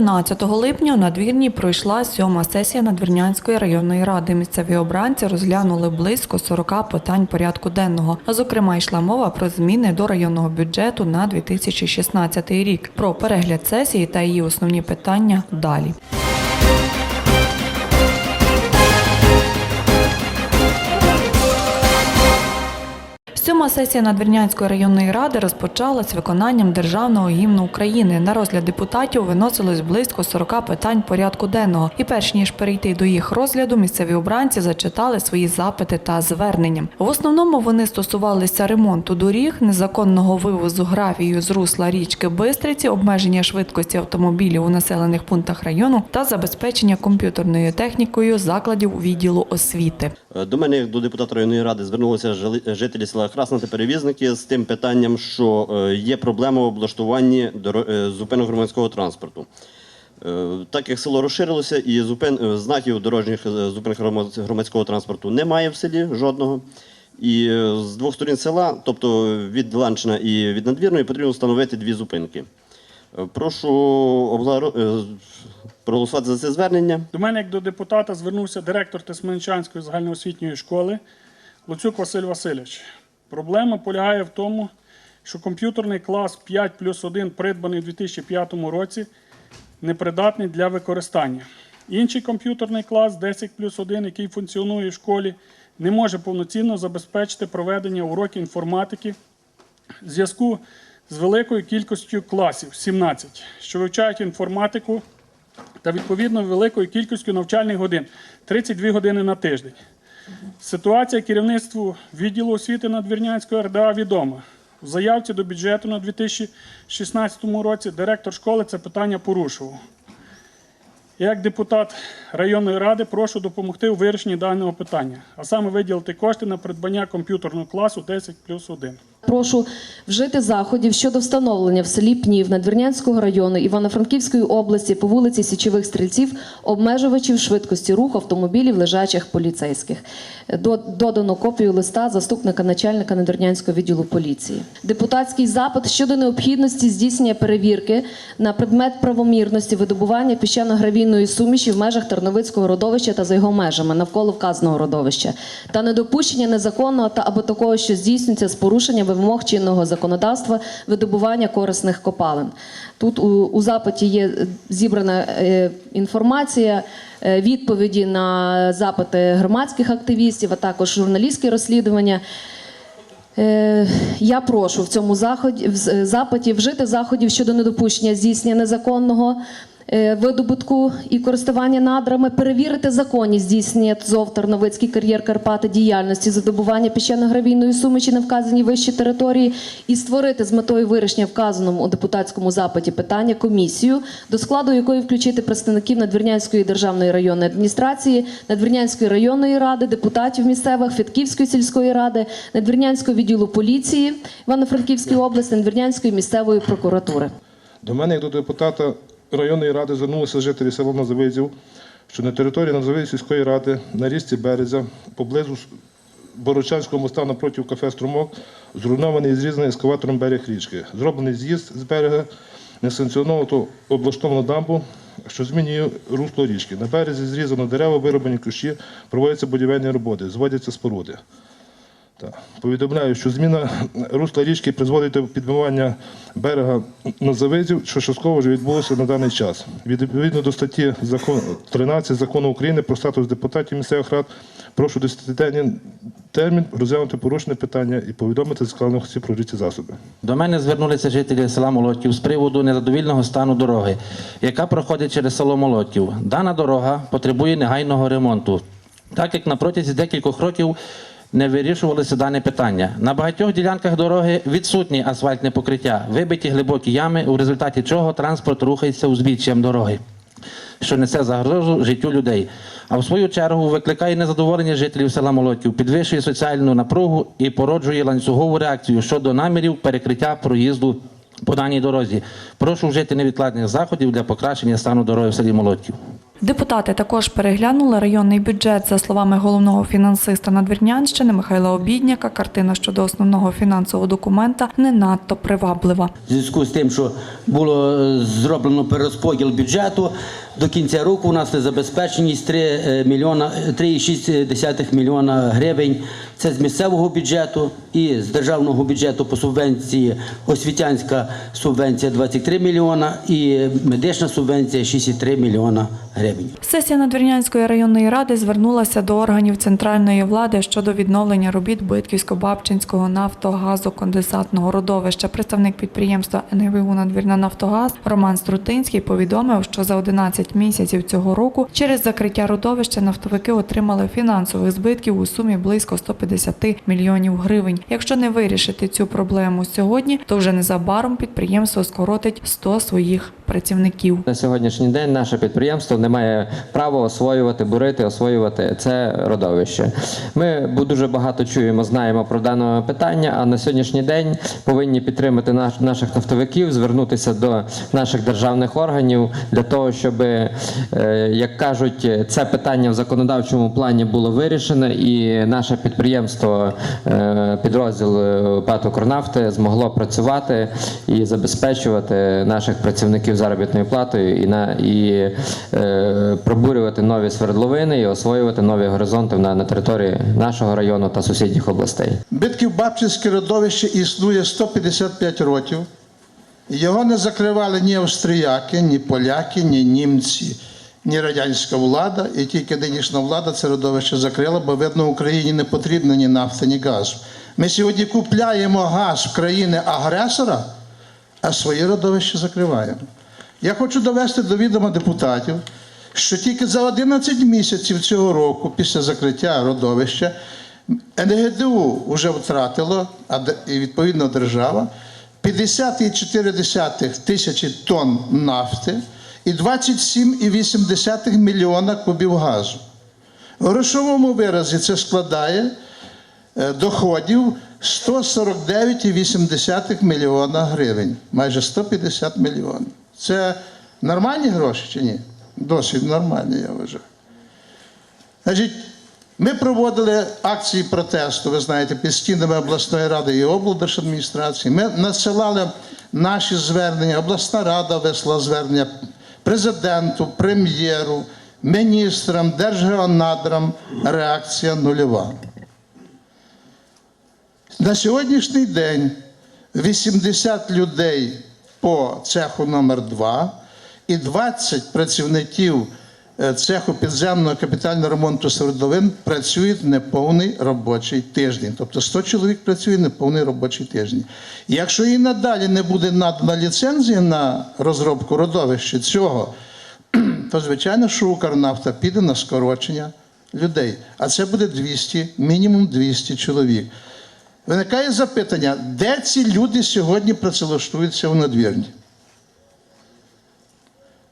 14 липня у надвірні пройшла сьома сесія Надвірнянської районної ради. Місцеві обранці розглянули близько 40 питань порядку денного. Зокрема, йшла мова про зміни до районного бюджету на 2016 рік. Про перегляд сесії та її основні питання далі. Сьома сесія Надвірнянської районної ради розпочалась виконанням державного гімну України. На розгляд депутатів виносилось близько 40 питань порядку денного. І перш ніж перейти до їх розгляду, місцеві обранці зачитали свої запити та звернення. В основному вони стосувалися ремонту доріг, незаконного вивозу гравію з русла річки Бистриці, обмеження швидкості автомобілів у населених пунктах району та забезпечення комп'ютерною технікою закладів відділу освіти. До мене, як до депутата районної ради, звернулися жителі села Красна та перевізники з тим питанням, що е, є проблема в облаштуванні е, зупинок громадського транспорту. Е, Так як село розширилося і зупин, знаків дорожніх зупинок громадського транспорту немає в селі жодного. І з двох сторін села, тобто від Ланчина і від Надвірної, потрібно встановити дві зупинки. Прошу е, проголосувати за це звернення. До мене, як до депутата, звернувся директор Тисменчанської загальноосвітньої школи Луцюк Василь Васильович. Проблема полягає в тому, що комп'ютерний клас 5 плюс 1, придбаний у 2005 році, непридатний для використання. Інший комп'ютерний клас 10 плюс 1, який функціонує в школі, не може повноцінно забезпечити проведення уроків інформатики в зв'язку з великою кількістю класів 17, що вивчають інформатику та відповідно великою кількістю навчальних годин 32 години на тиждень. Ситуація керівництву відділу освіти Надвірнянської РДА відома. В заявці до бюджету на 2016 році директор школи це питання порушував. Як депутат районної ради прошу допомогти у вирішенні даного питання, а саме виділити кошти на придбання комп'ютерного класу 10 плюс 1. Прошу вжити заходів щодо встановлення в селі Пнів Надвірнянського району Івано-Франківської області по вулиці Січових Стрільців обмежувачів швидкості руху автомобілів лежачих поліцейських. Додано копію листа заступника начальника Надвірнянського відділу поліції. Депутатський запит щодо необхідності здійснення перевірки на предмет правомірності видобування піщано-гравійної суміші в межах Терновицького родовища та за його межами навколо вказаного родовища та недопущення незаконного та або такого, що здійснюється з порушенням вимог чинного законодавства видобування корисних копалин. Тут у, у запиті є зібрана е, інформація, е, відповіді на запити громадських активістів, а також журналістські розслідування. Е, Я прошу в цьому заході в запиті вжити заходів щодо недопущення здійснення незаконного видобутку і користування надрами, перевірити законність здійснення ТЗОВ Тарновицький кар'єр Карпати діяльності задобування піщано-гравійної суміші на вказаній вищій території і створити з метою вирішення вказаному у депутатському запиті питання комісію, до складу якої включити представників Надвірнянської державної районної адміністрації, Надвірнянської районної ради, депутатів місцевих, Фітківської сільської ради, Надвірнянського відділу поліції Івано-Франківської області, Надвірнянської місцевої прокуратури. До мене, як до депутата районної ради, звернулися жителі села Назавизів, що на території Назавизів сільської ради на річці Березя, поблизу Борочанського моста напроти кафе Струмок, зруйнований і зрізаний ескаватором берег річки. Зроблений з'їзд з берега, несанкціоновано то облаштовано дамбу, що змінює русло річки. На березі зрізано дерева, вироблені кущі, проводяться будівельні роботи, зводяться споруди. Повідомляю, що зміна русла річки призводить до підмивання берега Назавизів, що частково вже відбулося на даний час. Відповідно до статті закон 13 закону України про статус депутатів місцевих рад, прошу 10-денний термін розглянути порушене питання і повідомити зацікавлених осіб про ці засоби. До мене звернулися жителі села Молотів з приводу незадовільного стану дороги, яка проходить через село Молотів. Дана дорога потребує негайного ремонту, так як на протязі декількох років не вирішувалося дане питання. На багатьох ділянках дороги відсутні асфальтне покриття, вибиті глибокі ями, у результаті чого транспорт рухається узбіччям дороги що несе загрозу життю людей. А в свою чергу викликає незадоволення жителів села Молотів, підвищує соціальну напругу і породжує ланцюгову реакцію щодо намірів перекриття проїзду по даній дорозі. Прошу вжити невідкладних заходів для покращення стану дороги в селі Молотів. Депутати також переглянули районний бюджет. За словами головного фінансиста Надвірнянщини Михайла Обідняка, картина щодо основного фінансового документа не надто приваблива. В зв'язку з тим, що було е, зроблено перерозподіл бюджету, до кінця року у нас незабезпеченість 3 е, мільйона, е, 3,6 мільйона гривень. Це з місцевого бюджету і з державного бюджету по субвенції освітянська субвенція 23 мільйона і медична субвенція 6,3 мільйона гривень. Сесія Надвірнянської районної ради звернулася до органів центральної влади щодо відновлення робіт Битківсько-Бабчинського нафтогазоконденсатного родовища. Представник підприємства НГВУ Надвірна Нафтогаз Роман Струтинський повідомив, що за 11 місяців цього року через закриття родовища нафтовики отримали фінансових збитків у сумі близько 150 мільйонів гривень. Якщо не вирішити цю проблему сьогодні, то вже незабаром підприємство скоротить 100 своїх працівників. На сьогоднішній день наше підприємство не має права освоювати, бурити, освоювати це родовище. Ми дуже багато чуємо, знаємо про дане питання, а на сьогоднішній день повинні підтримати наш, наших нафтовиків, звернутися до наших державних органів для того, щоб, е, як кажуть, це питання в законодавчому плані було вирішено, і наше підприємство, е, підрозділ е, ПАТ «Укрнафти» змогло працювати і забезпечувати наших працівників заробітною платою і на і е, пробурювати нові свердловини і освоювати нові горизонти на, на території нашого району та сусідніх областей. Битків Бабчинське родовище існує 155 років. Його не закривали ні австріяки, ні поляки, ні німці, ні радянська влада. І тільки нинішня влада це родовище закрила, бо видно, Україні не потрібно ні нафта, ні газу. Ми сьогодні купляємо газ в країни агресора, а своє родовище закриваємо. Я хочу довести до відома депутатів, що тільки за 11 місяців цього року, після закриття родовища, НГДУ вже втратило, а відповідно держава, 50,4 тисячі тонн нафти і 27,8 мільйона кубів газу. В грошовому виразі це складає е, доходів 149,8 мільйона гривень, майже 150 мільйонів. Це нормальні гроші чи ні? Досить нормальні, я вважаю. Значить, ми проводили акції протесту, ви знаєте, під стінами обласної ради і облдержадміністрації. Ми надсилали наші звернення, обласна рада весла звернення президенту, прем'єру, міністрам, держгеонадрам. Реакція нульова. На сьогоднішній день 80 людей по цеху номер 2 і 20 працівників цеху підземного капітального ремонту свердловин працюють неповний робочий тиждень. Тобто 100 чоловік працює неповний робочий тиждень. Якщо і надалі не буде надана ліцензія на розробку родовища цього, то звичайно, що Укрнафта піде на скорочення людей. А це буде 200, мінімум 200 чоловік. Виникає запитання, де ці люди сьогодні працевлаштуються в надвірні?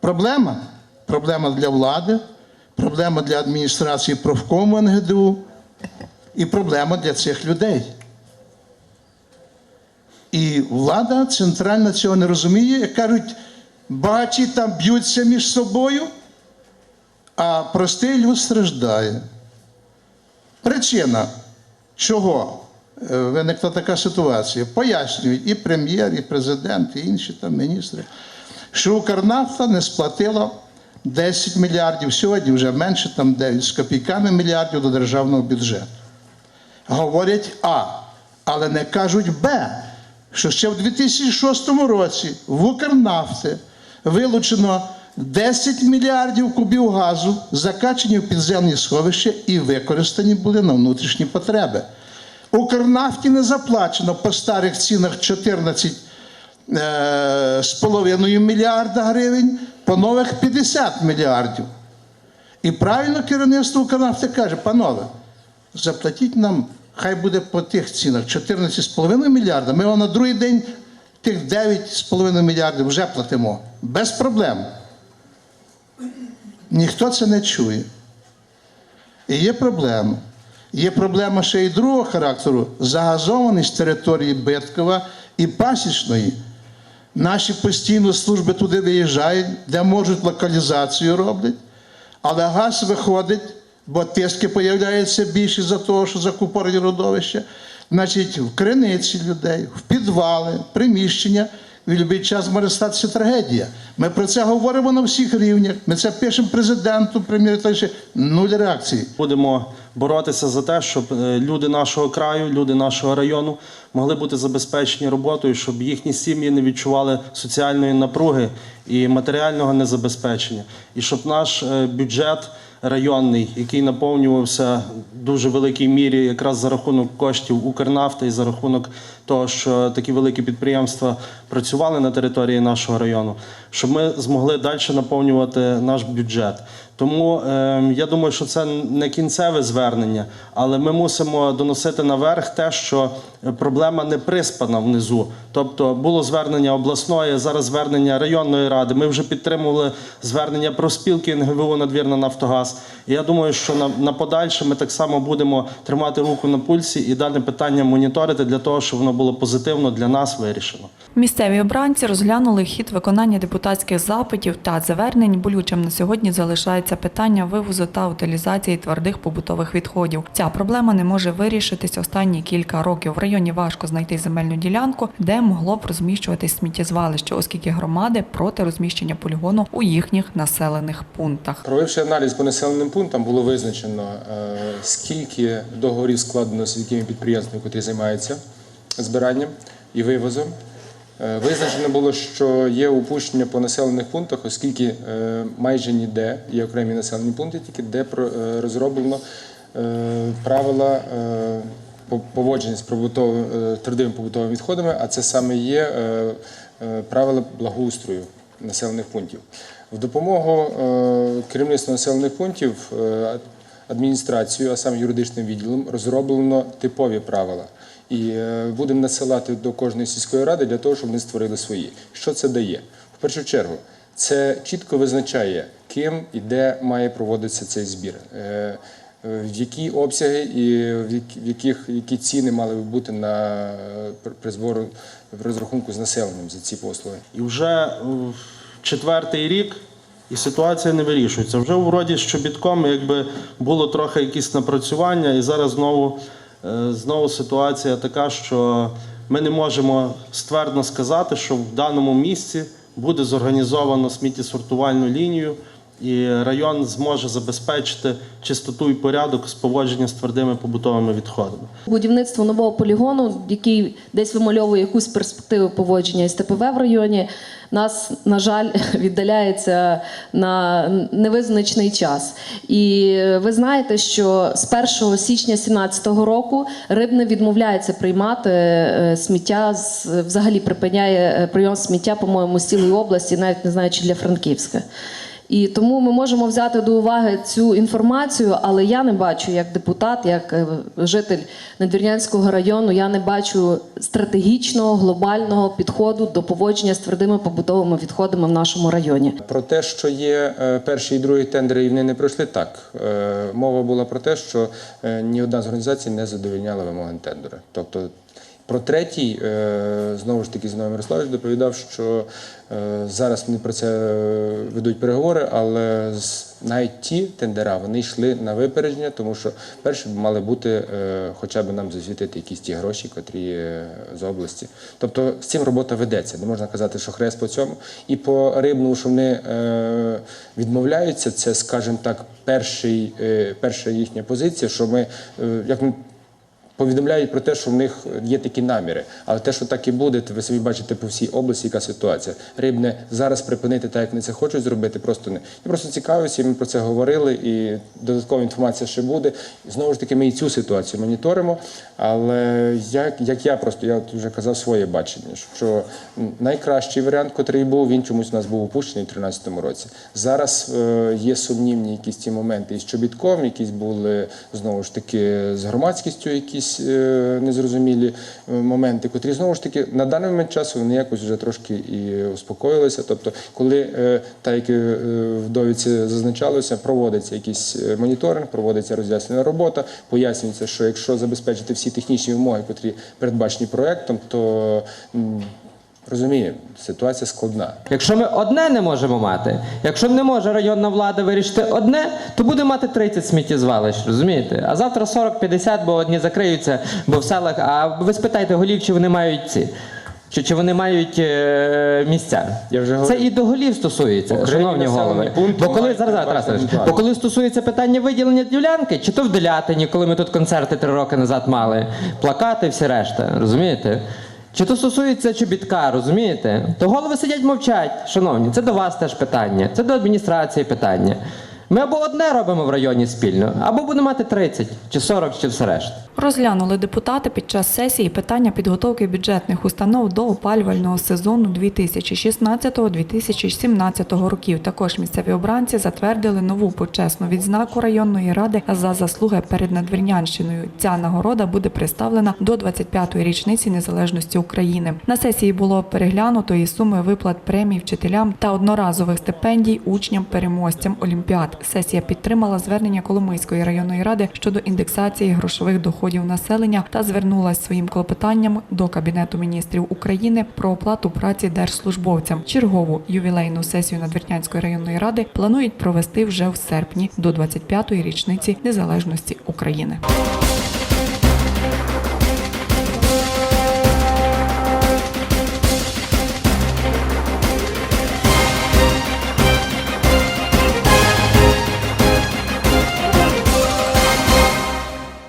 Проблема? Проблема для влади, проблема для адміністрації профкому НГДУ і проблема для цих людей. І влада центральна цього не розуміє, як кажуть, бачі там б'ються між собою, а простий люд страждає. Причина, чого е, виникла така ситуація, пояснюють і прем'єр, і президент, і інші там міністри, що Укрнафта не сплатила 10 мільярдів, сьогодні вже менше, там 9 з копійками мільярдів до державного бюджету. Говорять А, але не кажуть Б, що ще в 2006 році в Укрнафти вилучено 10 мільярдів кубів газу, закачені в підземні сховища і використані були на внутрішні потреби. Укрнафті не заплачено по старих цінах 14 е, мільярда гривень, по нових 50 мільярдів. І правильно керівництво Укрнафти каже, панове, заплатіть нам, хай буде по тих цінах 14,5 мільярда. Ми вам на другий день тих 9,5 мільярдів вже платимо. Без проблем. Ніхто це не чує. І є проблема. Є проблема ще й другого характеру загазованість території Биткова і Пасічної. Наші постійно служби туди виїжджають, де можуть локалізацію роблять. Але газ виходить, бо тиски появляються більше за того, що закупорені родовища. Значить, в криниці людей, в підвали, приміщення. В будь-який час може статися трагедія. Ми про це говоримо на всіх рівнях. Ми це пишемо президенту, прем'єру, та ще нуль реакції. Будемо боротися за те, щоб е, люди нашого краю, люди нашого району могли бути забезпечені роботою, щоб їхні сім'ї не відчували соціальної напруги і матеріального незабезпечення, і щоб наш е, бюджет районний, який наповнювався в дуже великій мірі якраз за рахунок коштів Укрнафти і за рахунок того, що такі великі підприємства працювали на території нашого району, щоб ми змогли далі наповнювати наш бюджет. Тому е, я думаю, що це не кінцеве звернення, але ми мусимо доносити наверх те, що проблема не приспана внизу. Тобто було звернення обласної, зараз звернення районної ради. Ми вже підтримували звернення про спілки НГВУ надвірна Нафтогаз. І я думаю, що на, на подальше ми так само будемо тримати руку на пульсі і дане питання моніторити для того, щоб воно було позитивно для нас вирішено. Місцеві обранці розглянули хід виконання депутатських запитів та звернень. Болючим на сьогодні залишається питання вивозу та утилізації твердих побутових відходів. Ця проблема не може вирішитись останні кілька років. В районі важко знайти земельну ділянку, де могло б розміщуватись сміттєзвалище, оскільки громади проти розміщення полігону у їхніх населених пунктах. Провівши аналіз по населеним пунктам, було визначено, е, скільки договорів складено з якими підприємствами, які займаються збиранням і вивозом. Е, Визначено було, що є упущення по населених пунктах, оскільки е, майже ніде є окремі населені пункти, тільки де е, розроблено правила по- поводження з твердими побутовими відходами, а це саме є правила благоустрою населених пунктів. В допомогу керівництву населених пунктів адміністрацією, а саме юридичним відділом, розроблено типові правила. І е, будемо надсилати до кожної сільської ради для того, щоб вони створили свої. Що це дає? В першу чергу, це чітко визначає, ким і де має проводитися цей збір. Е, е, В які обсяги і в яких які ціни мали би бути на при- збору в розрахунку з населенням за ці послуги. І вже четвертий рік і ситуація не вирішується. Вже вроді з чобітком якби було трохи якісь напрацювання, і зараз знову, знову ситуація така, що ми не можемо ствердно сказати, що в даному місці буде зорганізовано сміттєсортувальну лінію. І район зможе забезпечити чистоту і порядок з поводження з твердими побутовими відходами. Будівництво нового полігону, який десь вимальовує якусь перспективу поводження із ТПВ в районі, нас, на жаль, віддаляється на невизначений час. І ви знаєте, що з 1 січня 2017 року Рибне відмовляється приймати е, сміття, з- взагалі припиняє е, прийом сміття, по-моєму, з цілої області, навіть не знаю, чи для Франківська. І тому ми можемо взяти до уваги цю інформацію, але я не бачу як депутат, як е, житель Надвірнянського району, я не бачу стратегічного глобального підходу до поводження з твердими побутовими відходами в нашому районі. Про те, що є е, перші і другі тендери, і вони не пройшли, так. Е, Мова була про те, що ні одна з організацій не задовільняла вимоги тендера. Тобто про третій, е, знову ж таки, Зіновій Мирославович доповідав, що е, зараз вони про це ведуть переговори, але навіть ті тендера вони йшли на випередження, тому що перші мали бути е, хоча б нам засвітити якісь ті гроші, котрі з області. Тобто з цим робота ведеться. Не можна казати, що хрест по цьому. І по рибну, що вони відмовляються, це, скажімо так, перший, перша їхня позиція, що ми, як ми повідомляють про те, що в них є такі наміри. Але те, що так і буде, ви собі бачите по всій області, яка ситуація. Рибне зараз припинити так, як вони це хочуть зробити, просто не. Я просто цікавився, ми про це говорили, і додаткова інформація ще буде. Знову ж таки, ми і цю ситуацію моніторимо. Але як, як я просто я вже казав своє бачення, що найкращий варіант, який був, він чомусь у нас був упущений у 2013 році. Зараз е, є сумнівні якісь ті моменти із чобітком, якісь були знову ж таки з громадськістю, якісь е, незрозумілі е, моменти, котрі знову ж таки на даний момент часу вони якось вже трошки і успокоїлися. Тобто, коли е, так як е, в довідці зазначалося, проводиться якийсь е, моніторинг, проводиться роз'яснена робота, пояснюється, що якщо забезпечити всі технічні вимоги, котрі передбачені проектом, то Розуміємо, ситуація складна. Якщо ми одне не можемо мати, якщо не може районна влада вирішити одне, то буде мати 30 сміттєзвалищ, розумієте? А завтра 40-50, бо одні закриються, бо в селах. А ви спитайте голів, чи вони мають ці. Чи, чи вони мають е, місця? Я вже Це і до голів стосується, Окремі шановні голови. Бо коли зараз, зараз, плани. бо коли стосується питання виділення ділянки, чи то в Делятині, коли ми тут концерти три роки назад мали, плакати, всі решта, розумієте? Чи то стосується чобітка, розумієте? То голови сидять мовчать, шановні, це до вас теж питання, це до адміністрації питання. Ми або одне робимо в районі спільно, або будемо мати 30, чи 40, чи все решта. Розглянули депутати під час сесії питання підготовки бюджетних установ до опалювального сезону 2016-2017 років. Також місцеві обранці затвердили нову почесну відзнаку районної ради за заслуги перед Надвірнянщиною. Ця нагорода буде представлена до 25-ї річниці незалежності України. На сесії було переглянуто і суми виплат премій вчителям та одноразових стипендій учням-переможцям Олімпіад. Сесія підтримала звернення Коломийської районної ради щодо індексації грошових доходів населення та звернулася своїм клопотанням до Кабінету міністрів України про оплату праці держслужбовцям. Чергову ювілейну сесію Надвірнянської районної ради планують провести вже в серпні до 25-ї річниці незалежності України.